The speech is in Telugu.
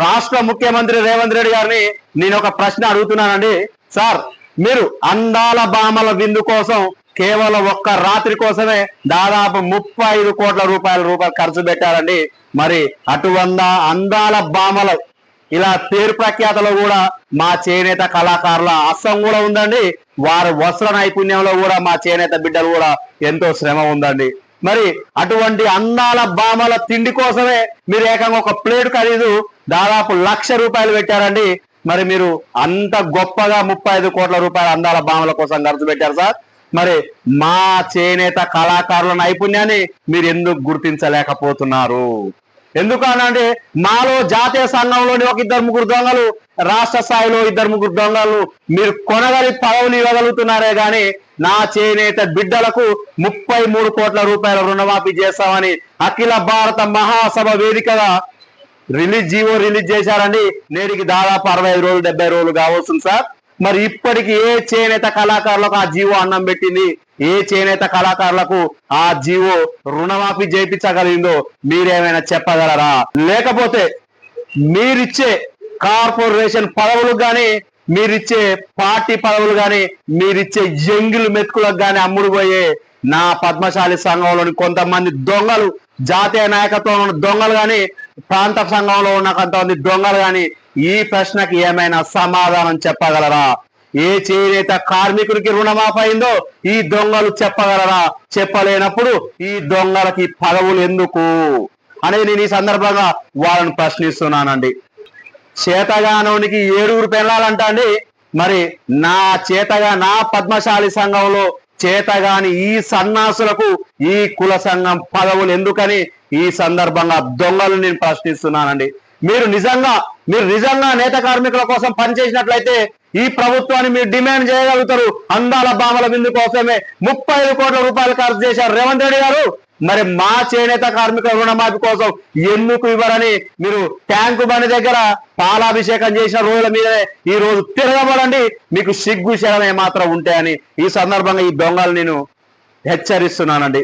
రాష్ట్ర ముఖ్యమంత్రి రేవంత్ రెడ్డి గారిని నేను ఒక ప్రశ్న అడుగుతున్నానండి. సార్ మీరు అందాల బామల విందు కోసం కేవలం ఒక్క రాత్రి కోసమే దాదాపు ముప్పై ఐదు కోట్ల రూపాయల రూపాయలు ఖర్చు పెట్టారండి. మరి అటువంటి అందాల బామల ఇలా పేరు ప్రఖ్యాతలో కూడా మా చేనేత కళాకారుల అస్సం కూడా ఉందండి. వారి వస్త్ర నైపుణ్యంలో కూడా మా చేనేత బిడ్డలు కూడా ఎంతో శ్రమ ఉందండి. మరి అటువంటి అందాల బామల తిండి కోసమే మీరు ఏకంగా ఒక ప్లేట్ ఖరీదు దాదాపు లక్ష రూపాయలు పెట్టారండి. మరి మీరు అంత గొప్పగా ముప్పై ఐదు కోట్ల రూపాయల అందాల బామల కోసం ఖర్చు పెట్టారు సార్. మరి మా చేనేత కళాకారుల నైపుణ్యాన్ని మీరు ఎందుకు గుర్తించలేకపోతున్నారు? ఎందుకు అనంటే మాలో జాతీయ సంఘంలోని ఒక ఇద్దరు ముగ్గురు దొంగలు రాష్ట్ర స్థాయిలో ఇద్దరు ముగ్గురు దొంగలు మీరు కొనగలి పదవులు ఇవ్వగలుగుతున్నారే గాని నా చేనేత బిడ్డలకు ముప్పై మూడు కోట్ల రూపాయల రుణమాఫీ చేస్తామని అఖిల భారత మహాసభ వేదికగా రిలీజ్ జీవో రిలీజ్ చేశారండి. నేటికి దాదాపు అరవై ఐదు రోజులు డెబ్బై రోజులు కావస్తుంది సార్. మరి ఇప్పటికి ఏ చేనేత కళాకారులకు ఆ జీవో అన్నం పెట్టింది? ఏ చేనేత కళాకారులకు ఆ జీవో రుణమాఫీ చేయించగలిగిందో మీరేమైనా చెప్పగలరా? లేకపోతే మీరిచ్చే కార్పొరేషన్ పదవులకు గాని మీరిచ్చే పార్టీ పదవులు గాని మీరిచ్చే జంగిల్ మెతుకులకు గాని అమ్ముడుపోయే నా పద్మశాలి సంఘంలోని కొంతమంది దొంగలు జాతీయ నాయకత్వంలో ఉన్న దొంగలు గాని ప్రాంత సంఘంలో ఉన్న కొంతమంది దొంగలు గాని ఈ ప్రశ్నకి ఏమైనా సమాధానం చెప్పగలరా? ఏ చేనేత కార్మికుడికి రుణమాపైందో ఈ దొంగలు చెప్పగలరా? చెప్పలేనప్పుడు ఈ దొంగలకి పదవులు ఎందుకు? అనేది నేను ఈ సందర్భంగా వాళ్ళని ప్రశ్నిస్తున్నానండి. చేతగానోనికి ఏడుగురు పెళ్ళాలంట అండి. మరి నా చేతగా నా పద్మశాలి సంఘంలో చేతగాని ఈ సన్నాసులకు ఈ కుల సంఘం పదవులు ఎందుకని ఈ సందర్భంగా దొంగలు నేను ప్రశ్నిస్తున్నానండి. మీరు నిజంగా మీరు నిజంగా నేత కార్మికుల కోసం పనిచేసినట్లయితే ఈ ప్రభుత్వాన్ని మీరు డిమాండ్ చేయగలుగుతారు. అందాల బామల విందు కోసమే ముప్పై ఐదు కోట్ల రూపాయలు ఖర్చు చేశారు రేవంత్ రెడ్డి గారు. మరి మా చేనేత కార్మికుల రుణమాఫీ కోసం ఎందుకు ఇవ్వరని మీరు ట్యాంకు బండి దగ్గర పాలాభిషేకం చేసిన రోజుల మీదే ఈ రోజు తిరగబడండి. మీకు సిగ్గు శరమే మాత్రం ఉంటాయని ఈ సందర్భంగా ఈ దొంగలు నేను హెచ్చరిస్తున్నానండి.